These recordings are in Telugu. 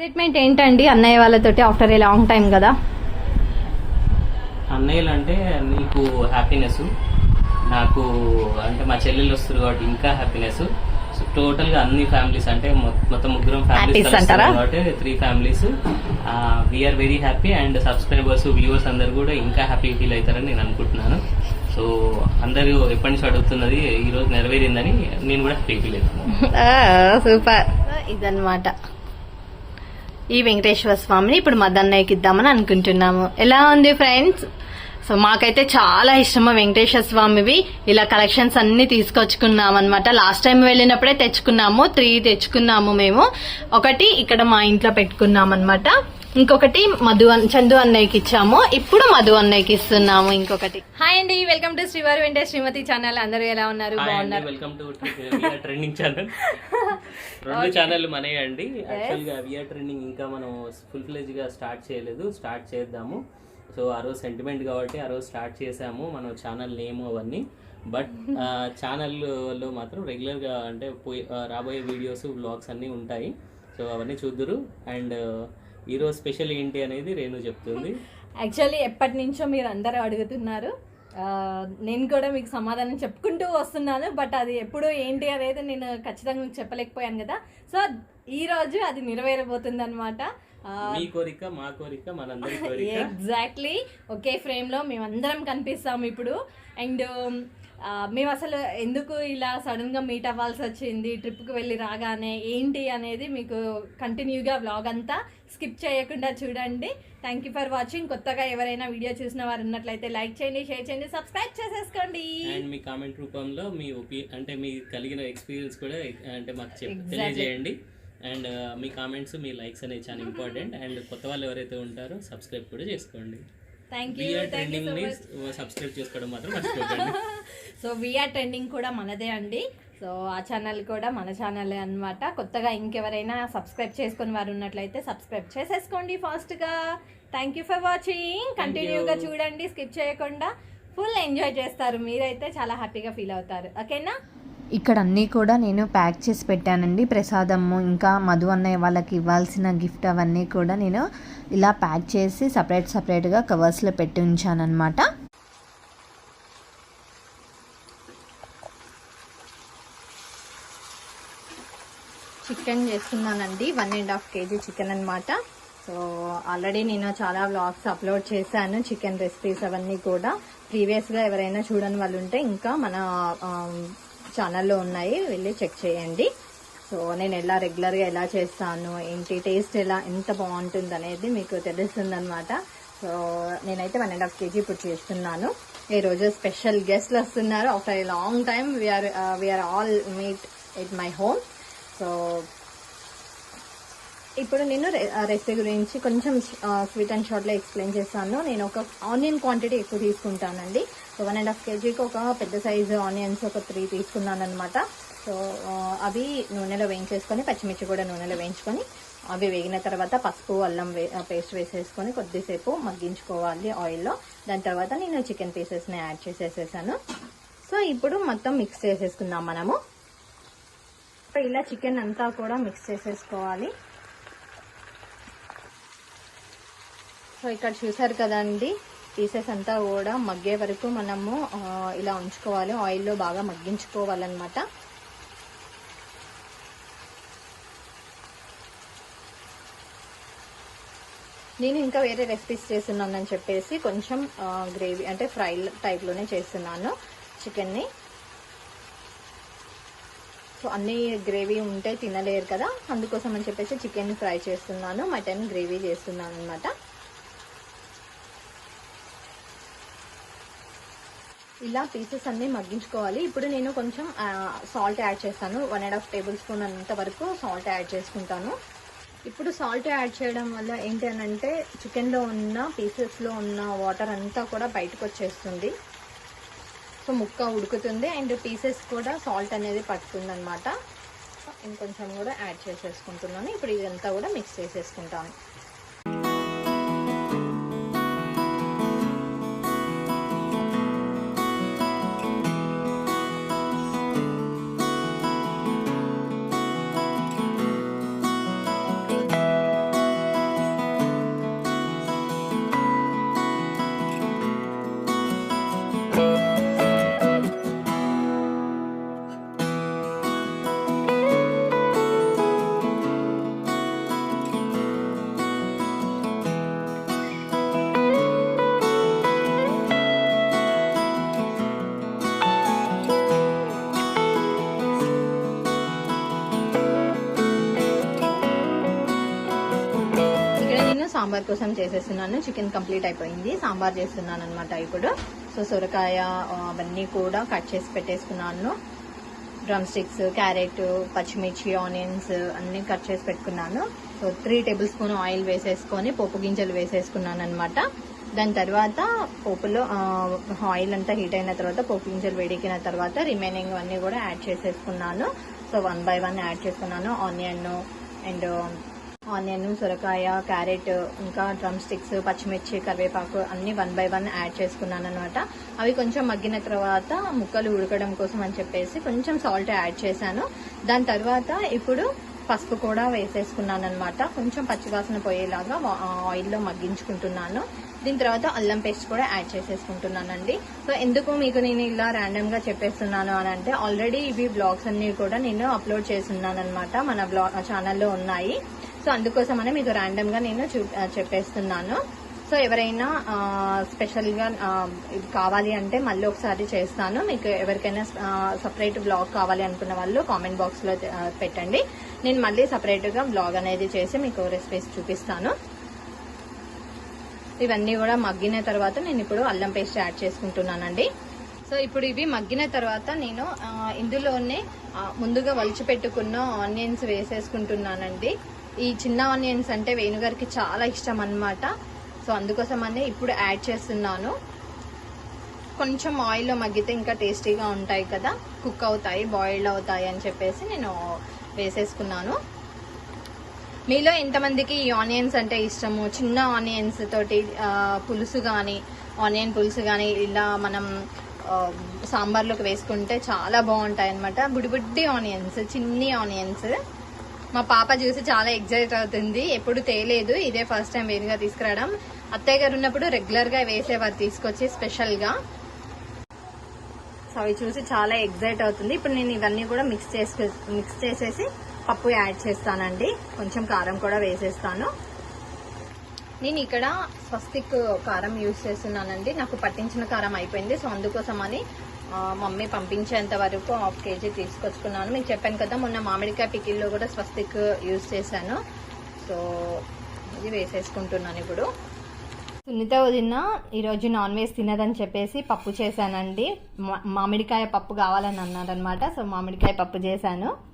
ఎక్సైట్మెంట్ ఏంటండి? అన్నయ్య వాళ్ళతోటి ఆఫ్టర్ ఏ లాంగ్ టైం కదా. అన్నయ్యలు అంటే నీకు హ్యాపీనెస్ నాకు అంటే మా చెల్లెలు వస్తారు కాబట్టి ఇంకా హ్యాపీనెస్ సో టోటల్గా అన్ని ఫ్యామిలీస్ అంటే మొత్తం ముగ్గురం ఫ్యామిలీస్? కాబట్టి three families we are very happy and subscribers viewers అందరు కూడా ఇంకా హ్యాపీ ఫీల్ అవుతారని నేను అనుకుంటున్నాను. సో అందరూ ఎప్పటి నుంచి అడుగుతున్నది ఈ రోజు నెరవేరిందని నేను కూడా హ్యాపీ ఫీల్ అవుతున్నాను. సూపర్. ఇదన్నమాట. ఈ వెంకటేశ్వర స్వామిని ఇప్పుడు మదన్నయ్యకి ఇద్దామని అనుకుంటున్నాము. ఎలా ఉంది ఫ్రెండ్స్? సో మాకైతే చాలా ఇష్టము వెంకటేశ్వర స్వామివి. ఇలా కలెక్షన్స్ అన్ని తీసుకొచ్చుకున్నాం అనమాట లాస్ట్ టైం వెళ్ళినప్పుడే తెచ్చుకున్నాము త్రీ తెచ్చుకున్నాము మేము. ఒకటి ఇక్కడ మా ఇంట్లో పెట్టుకున్నాం అనమాట ఇంకొకటి మధు చందు అన్నయ్యకి ఇచ్చాము. ఇప్పుడు మధు అన్నయ్యకి ఇస్తున్నాము ఇంకొకటి. హాయ్ అండి వెల్కమ్ టు శ్రీవారి వెంకటే శ్రీమతి ఛానల్. అందరూ ఎలా ఉన్నారు? బాగున్నారు? Welcome to trending channel. రెండు ఛానల్ మనే అండి. యాక్చువల్గా విఆర్ ట్రెండింగ్ ఇంకా మనం ఫుల్ ఫ్లెజ్గా స్టార్ట్ చేయలేదు. స్టార్ట్ చేద్దాము. సో ఆ రోజు సెంటిమెంట్ కాబట్టి ఆ రోజు స్టార్ట్ చేసాము మనం ఛానల్ నేమ్ అవన్నీ. బట్ ఛానల్లో మాత్రం రెగ్యులర్గా అంటే పోయి రాబోయే వీడియోస్ వ్లాగ్స్ అన్నీ ఉంటాయి. సో అవన్నీ చూద్దురు. అండ్ ఈ రోజు స్పెషల్ ఏంటి అనేది రేణు చెప్తుంది. యాక్చువల్లీ ఎప్పటి నుంచో మీరు అందరూ అడుగుతున్నారు. నేను కూడా మీకు సమాధానం చెప్పుకుంటూ వస్తున్నాను బట్ అది ఎప్పుడు ఏంటి అనేది నేను ఖచ్చితంగా మీకు చెప్పలేకపోయాను కదా. సో ఈ రోజు అది నెరవేరబోతుంది అనమాట మీ కోరిక మా కోరిక మనందరి కోరిక. ఎగ్జాక్ట్లీ ఒకే ఫ్రేమ్లో మేమందరం కనిపిస్తాం ఇప్పుడు. అండ్ మేము అసలు ఎందుకు ఇలా సడన్గా మీట్ అవ్వాల్సి వచ్చింది? ట్రిప్కి వెళ్ళి రాగానే ఏంటి అనేది మీకు కంటిన్యూగా వ్లాగ్ అంతా స్కిప్ చేయకుండా చూడండి. థ్యాంక్ యూ ఫర్ వాచింగ్ కొత్తగా ఎవరైనా వీడియో చూసిన వారు ఉన్నట్లయితే లైక్ చేయండి షేర్ చేయండి సబ్స్క్రైబ్ చేసేసుకోండి. అండ్ మీ కామెంట్ రూపంలో మీ ఒపి అంటే మీ కలిగిన ఎక్స్పీరియన్స్ కూడా అంటే మాకు తెలియజేయండి. అండ్ మీ కామెంట్స్ మీ లైక్స్ అనేవి చాలా ఇంపార్టెంట్ అండ్ కొత్త వాళ్ళు ఎవరైతే ఉంటారో సబ్స్క్రైబ్ కూడా చేసుకోండి. థ్యాంక్ యూ థ్యాంక్ యూ ట్రెండింగ్ని సబ్స్క్రైబ్ చేసుకోవడం మాత్రం మర్చిపోకండి. సో వీఆర్ ట్రెండింగ్ కూడా మనదే అండి. సో ఆ ఛానల్ కూడా మన ఛానలే అన్నమాట. కొత్తగా ఇంకెవరైనా సబ్స్క్రైబ్ చేసుకుని వారు ఉన్నట్లయితే సబ్స్క్రైబ్ చేసేసుకోండి ఫాస్ట్గా థ్యాంక్ యూ ఫర్ వాచింగ్ కంటిన్యూగా చూడండి స్కిప్ చేయకుండా. ఫుల్ ఎంజాయ్ చేస్తారు. మీరైతే చాలా హ్యాపీగా ఫీల్ అవుతారు. ఓకేనా ఇక్కడ అన్నీ కూడా నేను ప్యాక్ చేసి పెట్టానండి. ప్రసాదము ఇంకా మధు అన్నయ్య వాళ్ళకి ఇవ్వాల్సిన గిఫ్ట్ అవన్నీ కూడా నేను ఇలా ప్యాక్ చేసి సపరేట్ సపరేట్గా కవర్స్లో పెట్టి ఉంచానన్నమాట. చికెన్ చేస్తున్నానండి. One and half kg chicken అన్నమాట. సో ఆల్రెడీ నేను చాలా వ్లాగ్స్ అప్లోడ్ చేశాను చికెన్ రెసిపీస్ అవన్నీ కూడా. ప్రీవియస్గా ఎవరైనా చూడని వాళ్ళు ఉంటే ఇంకా మన ఛానల్లో ఉన్నాయి వెళ్ళి చెక్ చేయండి. సో నేను ఎలా రెగ్యులర్గా ఎలా చేస్తాను ఏంటి టేస్ట్ ఎలా ఎంత బాగుంటుంది అనేది మీకు తెలుస్తుందనమాట సో నేనైతే వన్ అండ్ హాఫ్ కేజీ ఇప్పుడు చేస్తున్నాను. ఈ స్పెషల్ గెస్ట్లు వస్తున్నారు. After a long time we are we are all meet at my home so ఇప్పుడు నేను రెసిపీ గురించి కొంచెం స్వీట్ అండ్ షార్ట్లో ఎక్స్ప్లెయిన్ చేస్తాను. నేను ఒక ఆనియన్ క్వాంటిటీ ఎక్కువ తీసుకుంటానండి. సో వన్ అండ్ హాఫ్ కేజీకి ఒక పెద్ద సైజు ఆనియన్స్ ఒక త్రీ తీసుకున్నాను అనమాట సో అవి నూనెలో వేయించేసుకొని పచ్చిమిర్చి కూడా నూనెలో వేయించుకొని అవి వేగిన తర్వాత పసుపు అల్లం వే పేస్ట్ వేసేసుకొని కొద్దిసేపు మగ్గించుకోవాలి ఆయిల్లో. దాని తర్వాత నేను చికెన్ పీసెస్ని యాడ్ చేసేసేసాను. సో ఇప్పుడు మొత్తం మిక్స్ చేసేసుకుందాం మనము. ఇలా చికెన్ అంతా కూడా మిక్స్ చేసేసుకోవాలి. సో ఇక్కడ చూసారు కదండి పీసెస్ అంతా కూడా మగ్గే వరకు మనము ఇలా ఉంచుకోవాలి. ఆయిల్లో బాగా మగ్గించుకోవాలన్నమాట. నేను ఇంకా వేరే రెసిపీస్ చేస్తున్నానని చెప్పేసి కొంచెం గ్రేవీ అంటే ఫ్రై టైప్లోనే చేస్తున్నాను చికెన్ని. సో అన్ని గ్రేవీ ఉంటే తినలేరు కదా అందుకోసం అని చెప్పేసి చికెన్ ఫ్రై చేస్తున్నాను మటన్ గ్రేవీ చేస్తున్నాను అనమాట ఇలా పీసెస్ అన్ని మగ్గించుకోవాలి. ఇప్పుడు నేను కొంచెం సాల్ట్ యాడ్ చేస్తాను. One and half table spoon అంత వరకు సాల్ట్ యాడ్ చేసుకుంటాను. ఇప్పుడు సాల్ట్ యాడ్ చేయడం వల్ల ఏంటి అని అంటే చికెన్లో ఉన్న పీసెస్లో ఉన్న వాటర్ అంతా కూడా బయటకు వచ్చేస్తుంది. సో ముక్క ఉడుకుతుంది. అండ్ పీసెస్ కూడా సాల్ట్ అనేది పట్టుతుంది అనమాట ఇంకొంచెం కూడా యాడ్ చేసేసుకుంటున్నాను. ఇప్పుడు ఇదంతా కూడా మిక్స్ చేసేసుకుంటాను. సాంబార్ కోసం చేసేస్తున్నాను. చికెన్ కంప్లీట్ అయిపోయింది. సాంబార్ చేస్తున్నాను అనమాట ఇప్పుడు. సో సొరకాయ అవన్నీ కూడా కట్ చేసి పెట్టేసుకున్నాను. డ్రమ్ స్టిక్స్ క్యారెట్ పచ్చిమిర్చి ఆనియన్స్ అన్నీ కట్ చేసి పెట్టుకున్నాను. So three table spoon oil వేసేసుకొని పోపు గింజలు వేసేసుకున్నాను అనమాట దాని తర్వాత పోపులో ఆయిల్ అంతా హీట్ అయిన తర్వాత పోపు గింజలు వేడికిన తర్వాత రిమైనింగ్ అన్నీ కూడా యాడ్ చేసేసుకున్నాను. So one by one add చేసుకున్నాను. ఆనియన్ అండ్ ఆనియన్ సొరకాయ క్యారెట్ ఇంకా డ్రమ్ స్టిక్స్ పచ్చిమిర్చి కరివేపాకు అన్ని వన్ బై వన్ యాడ్ చేసుకున్నాను అనమాట అవి కొంచెం మగ్గిన తర్వాత ముక్కలు ఉడకడం కోసం అని చెప్పేసి కొంచెం సాల్ట్ యాడ్ చేశాను. దాని తర్వాత ఇప్పుడు పసుపు కూడా వేసేసుకున్నాను అనమాట కొంచెం పచ్చివాసన పోయేలాగా ఆయిల్లో మగ్గించుకుంటున్నాను. దీని తర్వాత అల్లం పేస్ట్ కూడా యాడ్ చేసేసుకుంటున్నానండి. సో ఎందుకు మీకు నేను ఇలా ర్యాండమ్గా చెప్పేస్తున్నాను అని అంటే ఆల్రెడీ ఇవి బ్లాగ్స్ అన్నీ కూడా నేను అప్లోడ్ చేస్తున్నాను అనమాట మన బ్లాగ్ ఛానల్లో ఉన్నాయి. సో అందుకోసమనే మీకు ర్యాండమ్గా నేను చూ చెప్పేస్తున్నాను. సో ఎవరైనా స్పెషల్గా స్పెషల్గా ఇది కావాలి అంటే మళ్ళీ ఒకసారి చేస్తాను. మీకు ఎవరికైనా సపరేట్ బ్లాగ్ కావాలి అనుకున్న వాళ్ళు కామెంట్ బాక్స్లో పెట్టండి. నేను మళ్ళీ సపరేట్గా బ్లాగ్ అనేది చేసి మీకు రెసిపీస్ చూపిస్తాను. ఇవన్నీ కూడా మగ్గిన తర్వాత నేను ఇప్పుడు అల్లం పేస్ట్ యాడ్ చేసుకుంటున్నానండి. సో ఇప్పుడు ఇవి మగ్గిన తర్వాత నేను ఇందులోనే ముందుగా వలిచి పెట్టుకున్న ఆనియన్స్ వేసేసుకుంటున్నానండి. ఈ చిన్న ఆనియన్స్ అంటే వేణుగారికి చాలా ఇష్టం అన్నమాట. సో అందుకోసమనే ఇప్పుడు యాడ్ చేస్తున్నాను. కొంచెం ఆయిల్లో మగ్గితే ఇంకా టేస్టీగా ఉంటాయి కదా. కుక్ అవుతాయి బాయిల్డ్ అవుతాయి అని చెప్పేసి నేను వేసేసుకున్నాను. మీలో ఎంతమందికి ఈ ఆనియన్స్ అంటే ఇష్టము? చిన్న ఆనియన్స్ తోటి పులుసు కానీ ఆనియన్ పులుసు కానీ ఇలా మనం సాంబార్లోకి వేసుకుంటే చాలా బాగుంటాయి అనమాట బుడిబుడ్డి ఆనియన్స్ చిన్ని ఆనియన్స్. మా పాప చూసి చాలా ఎగ్జైట్ అవుతుంది. ఎప్పుడు తేలేదు. ఇదే ఫస్ట్ టైం వేరుగా తీసుకురావడం. అత్తయ్య గారు ఉన్నప్పుడు రెగ్యులర్గా వేసేవారు తీసుకొచ్చి స్పెషల్గా. సో అవి చూసి చాలా ఎగ్జైట్ అవుతుంది. ఇప్పుడు నేను ఇవన్నీ కూడా మిక్స్ చేసి మిక్స్ చేసేసి పప్పు యాడ్ చేస్తానండి. కొంచెం కారం కూడా వేసేస్తాను. నేను ఇక్కడ స్వస్తిక్ కారం యూజ్ చేస్తున్నానండి. నాకు పట్టించిన కారం అయిపోయింది. సో అందుకోసమని మమ్మీ పంపించేంత వరకు హాఫ్ కేజీ తీసుకొచ్చుకున్నాను. మీకు చెప్పాను కదా మొన్న మామిడికాయ పికిల్లో కూడా స్వస్తిక్ యూజ్ చేశాను. సో ఇది వేసేసుకుంటున్నాను ఇప్పుడు. సునీత వదిన ఈరోజు నాన్ వెజ్ తినదని చెప్పేసి పప్పు చేశానండి. మా- మామిడికాయ పప్పు కావాలని అన్నారనమాట సో మామిడికాయ పప్పు చేశాను.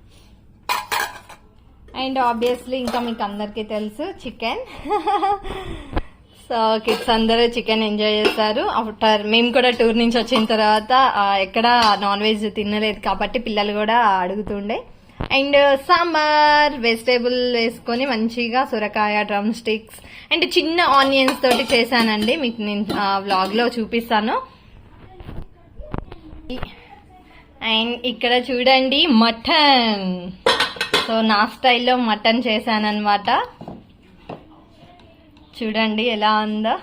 అండ్ ఆబ్వియస్లీ ఇంకా మీకు అందరికీ తెలుసు చికెన్. సో కిడ్స్ అందరూ చికెన్ ఎంజాయ్ చేస్తారు. ఆఫ్టర్ మేము కూడా టూర్ నుంచి వచ్చిన తర్వాత ఎక్కడ నాన్ వెజ్ తినలేదు కాబట్టి పిల్లలు కూడా అడుగుతుండే. అండ్ సాంబార్ వెజిటేబుల్ వేసుకొని మంచిగా సొరకాయ డ్రమ్ స్టిక్స్ అండ్ చిన్న ఆనియన్స్ తోటి చేశానండి. మీకు నేను వ్లాగ్లో చూపిస్తాను. అండ్ ఇక్కడ చూడండి మటన్. సో నా స్టైల్లో మటన్ చేశానన్నమాట. చూడండి ఎలా ఉందో.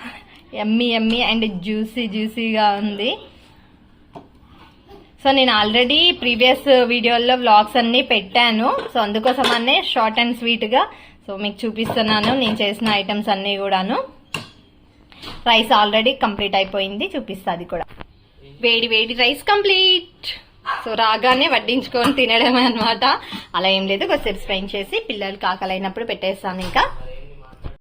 ఎమ్మి ఎమ్మి అండ్ జ్యూసీ జ్యూసీగా ఉంది. సో నేను ఆల్రెడీ ప్రీవియస్ వీడియోల్లో వ్లాగ్స్ అన్నీ పెట్టాను. సో అందుకోసమనే షార్ట్ అండ్ స్వీట్గా. సో మీకు చూపిస్తున్నాను నేను చేసిన ఐటమ్స్ అన్నీ కూడాను. రైస్ ఆల్రెడీ కంప్లీట్ అయిపోయింది. చూపిస్తుంది కూడా. వేడి వేడి రైస్ కంప్లీట్. సో రాగానే వడ్డించుకొని తినడమే అన్నమాట. అలా ఏం లేదు కొద్దిసేపు స్పెండ్ చేసి పిల్లలకి ఆకలి అయినప్పుడు పెట్టేస్తాను ఇంకా.